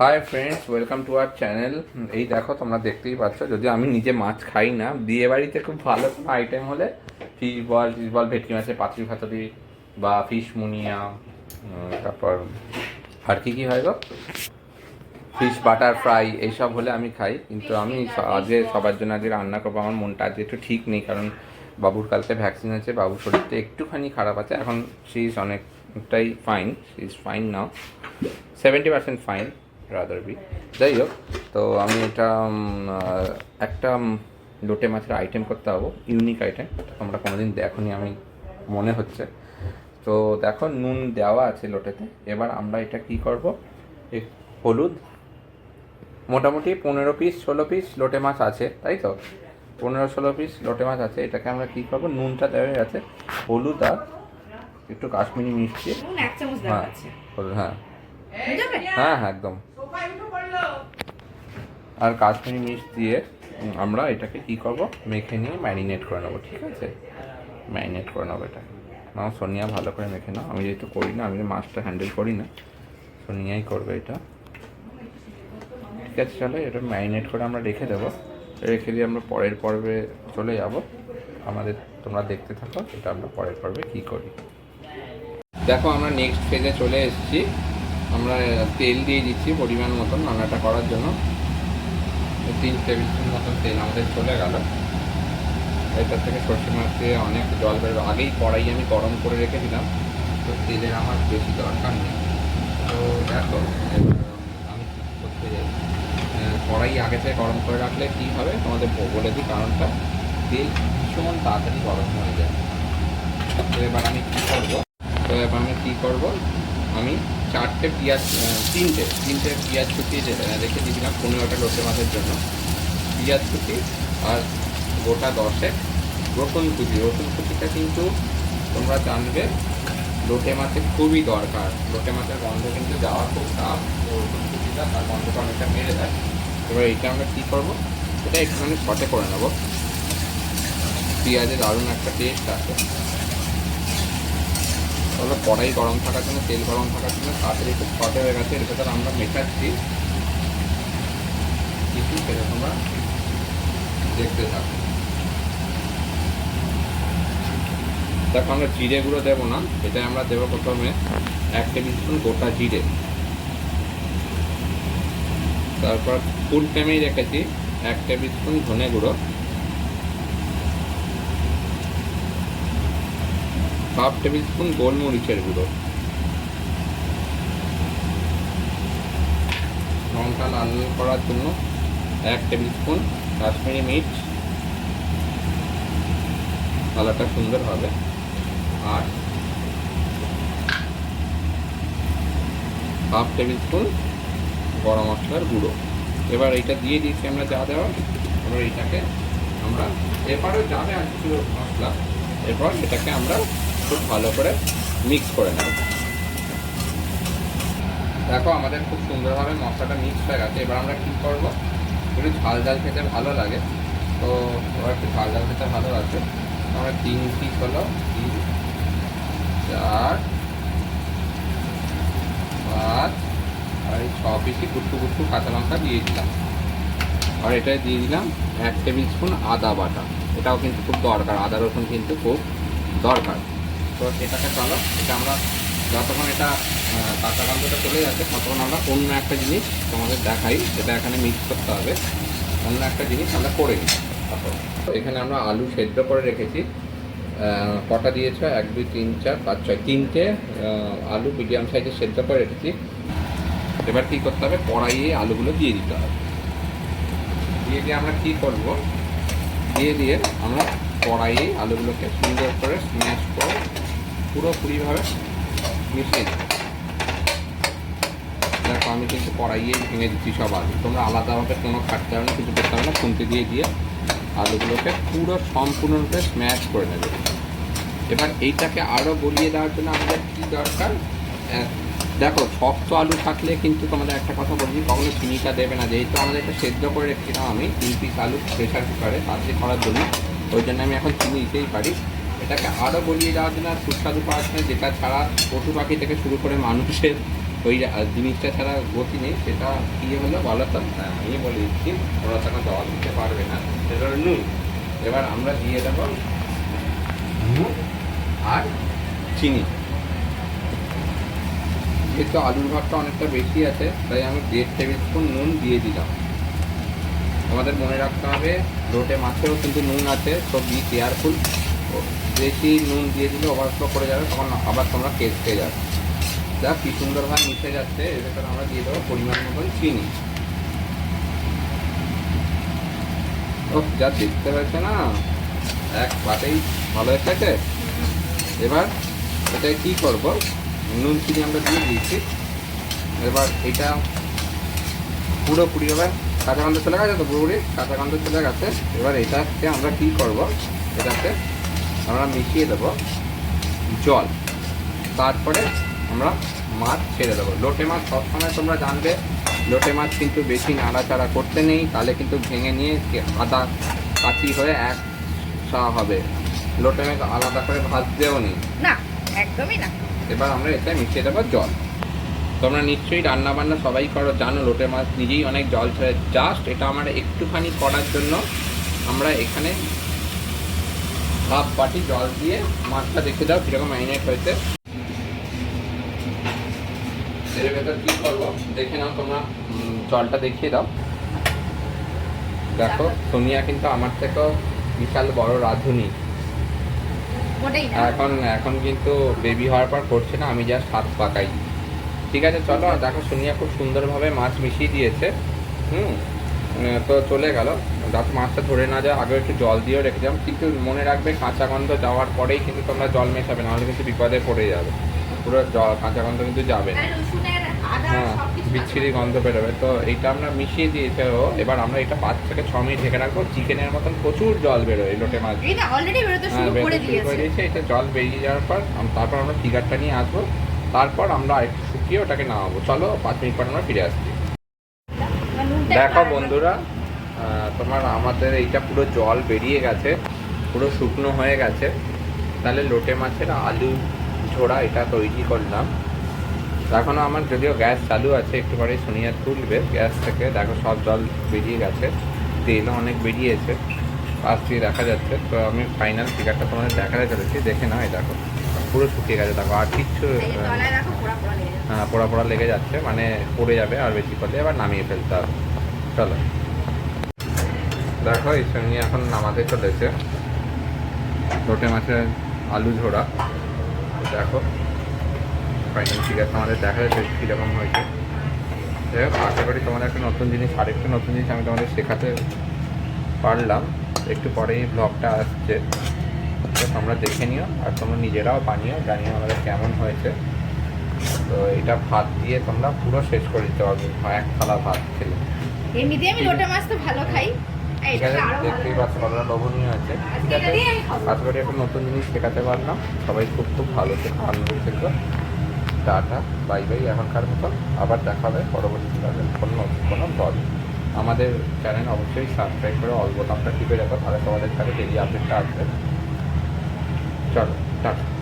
Hi friends welcome to our channel এই দেখো, তোমরা দেখতেই পাচ্ছ যদি আমি নিজে মাছ খাই না বিয়ে বাড়িতে খুব ভালো কোনো আইটেম হলে ফিশ বল ফিশ বল ভেটকি মাছের পাতুরি ফাতুরি বা ফিশ মুনিয়া তারপর আর কি কি হয় গো? ফিশ বাটার ফ্রাই এইসব হলে আমি খাই, কিন্তু আমি আজকে সবার জন্য আজকে রান্না করব, আমার মনটা আজকে একটু ঠিক নেই, কারণ বাবুর কালকে ভ্যাকসিন আছে, বাবুর শরীরটা একটুখানি খারাপ আছে, এখন সি ইজ অনেকটাই fine she is fine now seventy percent fine rather be যাই হোক তো আমি এটা একটা লোটে মাছের আইটেম করতে হব ইউনিক আইটেম তোমরা কোনোদিন দেখোনি আমি মনে হচ্ছে। তো দেখো নুন দেওয়া আছে লোটেতে। এবার আমরা এটা কি করব? হলুদ। মোটামুটি পনেরো পিস ষোলো পিস লোটে মাছ আছে তাই তো? পনেরো ষোলো পিস লোটে মাছ আছে এটাকে আমরা কী করব? নুনটা দেওয়া আছে হলুদ আর একটু কাশ্মীরি মিষ্টি। হ্যাঁ হ্যাঁ। হ্যাঁ হ্যাঁ একদম। আর কাশ্মীরি মিষ্টি দিয়ে আমরা এটাকে কি করব? মেখে নিয়ে ম্যারিনেট করে নেব, ঠিক আছে? ম্যারিনেট করে নেব এটা। আমার সোনিয়া ভালো করে মেখে নাও। আমি যেহেতু করি না, আমি মাছটা হ্যান্ডেল করি না, সোনিয়াই করবে এটা। ঠিক আছে, চলো এটা ম্যারিনেট করে আমরা রেখে দেবো। রেখে দিয়ে আমরা পরের পর্বে চলে যাব। আমাদের তোমরা দেখতে থাকো এটা আমরা পরের পর্বে কী করি। দেখো, আমরা নেক্সট ফেজে চলে এসেছি। আমরা তেল দিয়ে দিচ্ছি পরিমাণ মতন রান্নাটা করার জন্য। তিন টেবিল স্পুন মতন তেল আমাদের চলে গেল। এটার থেকে সর্ষে মাছ দিয়ে অনেক জল বেরোবে আগেই কড়াই আমি গরম করে রেখেছিলাম, তো তেলের আমার বেশি দরকার নেই। তো দেখো আমি করতে যাই? কড়াই আগে থেকে গরম করে রাখলে কী হবে? তোমাদের বলে দিই কারণটা। তেল ভীষণ তাড়াতাড়ি গরম হয়ে যায় তো এবার আমি কী করব তো এবার আমি কী করব আমি চারটে পেঁয়াজ তিনটে তিনটে পেঁয়াজ রে- রেখে দিয়েছিলাম পনেরোটা লোটে মাছের জন্য। পেঁয়াজ কুচি আর গোটা দশে রসুন কুচি। রসুন কুচিটা কিন্তু তোমরা জানবে, লোটে মাছে খুবই দরকার। লোটে মাছের গন্ধ কিন্তু যাওয়া খুব টাফ রসুন কুচিটা তার গন্ধটা অনেকটা মেরে দেয়। এবার এইটা আমরা কী করব? এটা একটুখানি শর্টে করে নেব। পেঁয়াজে দারুণ একটা টেস্ট আছে তাহলে কড়াই গরম থাকার জন্য, তেল গরম থাকার জন্য তাড়াতাড়ি খুব শর্টে হয়ে গেছে। এর ভেতরে আমরা মেশাচ্ছি। কিছু সেটা তোমরা দেখতে থাকো। দেখো, আমরা জিরে গুঁড়ো দেবো না। এটা আমরা দেবো প্রথমে এক টেবিল স্পুন গোটা জিরে। তারপর ফুল টাইমেই রেখেছি। এক টেবিল স্পুন ধনে গুঁড়ো। হাফ টেবিল স্পুন গোলমরিচের গুঁড়ো। লঙ্কা লাল করার জন্য এক টেবিল স্পুন কাশ্মীরি মির্চ। কালারটা সুন্দর হবে। আর হাফ টেবিল স্পুন গরম মশলার গুঁড়ো। এবার এইটা দিয়ে দিচ্ছি আমরা যা দেওয়া এবার এইটাকে আমরা এরপরেও যাবে আর কিছু মশলা। এরপর এটাকে আমরা খুব ভালো করে মিক্স করে নেব। দেখো আমাদের খুব সুন্দরভাবে মশলাটা মিক্স হয়ে গেছে। এবার আমরা কী করব? একটু ঝাল ঝাল খেতে ভালো লাগে। তো এবার একটু ঝাল ঝাল খেতে ভালো লাগছে আমরা তিন পিস হলো, তিন, চার, পাঁচ, আর এই ছ পিসই কুট্টু কুট্টু কাঁচা লঙ্কা দিয়ে দিলাম। আর এটা দিয়ে দিলাম এক টেবিল স্পুন আদা বাটা। এটাও কিন্তু খুব দরকার। আদা রসুন কিন্তু খুব দরকার। তো এটাকে চলো এটা আমরা যতক্ষণ এটা কাঁচা গন্ধটা চলে যাচ্ছে, ততক্ষণ আমরা অন্য একটা জিনিস তোমাদের দেখাই, যেটা এখানে মিক্স করতে হবে। অন্য একটা জিনিস আমরা করে নিই। এখানে আমরা আলু সেদ্ধ করে রেখেছি। কটা দিয়েছ? এক, দুই, তিন, চার, পাঁচ, ছয়, তিনটে আলু মিডিয়াম সাইজে সেদ্ধ করে রেখেছি। এবার কী করতে হবে? কড়াইয়ে আলুগুলো দিয়ে দিতে হবে। দিয়ে দিয়ে আমরা কী করব? দিয়ে দিয়ে আমরা কড়াইয়ে আলুগুলোকে সুন্দর করে স্ম্যাশ করে পুরোপুরিভাবে মিশিয়ে দেবো দেখো, আমি কিন্তু কড়াইয়ে ভেঙে দিচ্ছি সব আলু। তোমরা আলাদাভাবে কোনো খাটতে হবে না, কিছু করতে হবে না, খুন্তি দিয়ে দিয়ে আলুগুলোকে পুরো সম্পূর্ণরূপে স্ম্যাশ করে নেবে। এবার এইটাকে আরও গলিয়ে দেওয়ার জন্য আমাদের কী দরকার? দেখো, শক্ত আলু থাকলে কিন্তু তোমাদের একটা কথা বলছি কখনো চিনিটা দেবে না। যেহেতু আমাদের এটা সেদ্ধ করে রেখেছিলাম আমি, তিন পিস আলু প্রেশার কুকারে তাড়াতাড়ি করার জন্য, ওই জন্য আমি এখন চিনি দিতেই পারি। এটাকে আরও গলিয়ে দেওয়ার জন্য আর সুস্বাদু পাওয়ার জন্য যেটা ছাড়া পশু পাখি থেকে শুরু করে মানুষের ওই জিনিসটা ছাড়া গতি নেই সেটা কী হলো বলো তো? হ্যাঁ, আমি বলে দিচ্ছি ওরা তখন জল দিতে পারবে না। সেটা হলো নুন এবার আমরা দিয়ে দেবো নুন আর চিনি। যেহেতু আলুর ভাতটা অনেকটা বেশি আছে তাই আমি দেড় টেবিল স্পুন নুন দিয়ে দিলাম। আমাদের মনে রাখতে হবে রোটে মাছেও কিন্তু নুন আছে তো বি কেয়ারফুল বেশি নুন দিয়ে দিলে ওভারফ্লো করে যাবে, তখন আবার তোমরা কেস খেয়ে যাবে। যা কি সুন্দরভাবে মিশে যাচ্ছে ভেতরে আমরা দিয়ে দেবো পরিমাণ মতন চিনি। ও যা দেখতে হয়েছে না, এক পাতেই ভালো এসেছে। এবার এটা কি করব? নুন, চিনি আমরা দিয়ে দিয়েছি। এবার এটা পুরোপুরি এবার কাঁচা গন্ধ চলে গেছে তো? পুরোপুরি কাঁচা গন্ধ চলে গেছে। এবার এটাকে আমরা কি করব? এটাতে আমরা মিশিয়ে দেবো জল। তারপরে আমরা মাছ ছেড়ে দেবো। লোটে মাছ সবসময় তোমরা জানবে লোটে মাছ কিন্তু বেশি নাড়াচাড়া করতে নেই তাহলে কিন্তু ভেঙে নিয়ে আদা কাঁচি হয়ে এক সা হবে। লোটে মাছ আলাদা করে ভাজতেও নেই। না একদমই না। এবার আমরা এতে মিশিয়ে দেবো জল। তোমরা নিশ্চয়ই রান্না বান্না সবাই করো জানো লোটে মাছ নিজেই অনেক জল ছেড়ে জাস্ট এটা আমরা একটুখানি করার জন্য আমরা এখানে হাফ বাটি জল দিয়ে মাছটা দেখে দাও কীরকম ম্যারিনেট হয়েছে। এর ভেতর কী করব? দেখে নাও তোমরা জলটা দেখিয়ে দাও। দেখো সোনিয়া কিন্তু আমার থেকেও বিশাল বড় রাঁধুনি। এখন এখন কিন্তু বেবি হওয়ার পর করছে না আমি জাস্ট হাত পাকাই। ঠিক আছে চলো দেখো সোনিয়া খুব সুন্দরভাবে মাছ মিশিয়ে দিয়েছে। হুম? তো চলে গেল। যাতে মাছটা ধরে না যায় আগে একটু জল দিয়েও রেখে যাও কিন্তু মনে রাখবে কাঁচা গন্ধ যাওয়ার পরেই কিন্তু তোমরা জল মেশাবে নাহলে কিন্তু বিপদে পড়ে যাবে। পুরো জল কাঁচা গন্ধ কিন্তু যাবে। না হ্যাঁ বিচ্ছিরি গন্ধ বেরোবে। তো এইটা আমরা মিশিয়ে দিয়েছে। ও এবার আমরা এটা পাঁচ থেকে ছ মিনিট ঢেকে রাখব। চিকেনের মতন প্রচুর জল বেরোয় এই লোটে মাছ। না হ্যাঁ বেরোতে করে দিয়েছে। এটা জল বেরিয়ে যাওয়ার পর তারপর আমরা ফিগারটা নিয়ে আসব। তারপর আমরা একটু শুকিয়ে ওটাকে নামাবো। চলো পাঁচ মিনিট পর আমরা ফিরে আসছি। দেখো বন্ধুরা তোমার আমাদের এইটা পুরো জল বেরিয়ে গেছে পুরো শুকনো হয়ে গেছে। তাহলে লোটে মাছের আলু ঝোড়া এটা তৈরি করলাম। এখনও আমার যদিও গ্যাস চালু আছে একটু পরে সোনিয়া তুলবে। গ্যাস থেকে দেখো সব জল বেরিয়ে গেছে তেলও অনেক বেরিয়েছে পাশ দিয়ে দেখা যাচ্ছে। তো আমি ফাইনাল ফিগারটা তোমাদের দেখাতে চলেছি দেখে নাও এই দেখো পুরো শুকিয়ে গেছে। দেখো আর কিচ্ছু। হ্যাঁ পোড়া পোড়া লেগে যাচ্ছে মানে পড়ে যাবে আর বেশি করলে এবার নামিয়ে ফেলতে হবে। চলো। দেখো, এই সঙ্গে এখন নামাতে চলেছে। লোটে মাছের আলু ঝোড়া। দেখো ফাইনাল ফিগার তোমাদের দেখা যাচ্ছে কীরকম হয়েছে। যাই আশা করি তোমাদের একটা নতুন জিনিস, আরেকটা নতুন জিনিস আমি তোমাদের শেখাতে পারলাম। একটু পরেই ব্লগটা আসছে। তো তোমরা দেখে নিও, আর তোমরা নিজেরাও বানিও জানিও আমাদের কেমন হয়েছে। তো এটা ভাত দিয়ে তোমরা পুরো শেষ করে দিতে পারবে, এক থালা ভাত খেলে। এমনিতেই আমি লোটা মাছ তো ভালো খাই। আছে দেখতেই পাচ্ছ কতটা লোভনীয় আছে। ঠিক আছে দিয়েই আমি খাব। আশা করি একটা নতুন জিনিস শেখাতে পারলাম। সবাই খুব খুব ভালো থেকো আনন্দ থেকো। টাটা বাই বাই এখনকার মতন। আবার দেখা হবে পরবর্তী কোনো কোনো ব্লগ আমাদের চ্যানেল অবশ্যই সাবস্ক্রাইব করে অল বোতামটা টিপে রাখো তাহলে তোমাদের কাছে ডেলি আপডেটটা আসবে। চলো টাটা।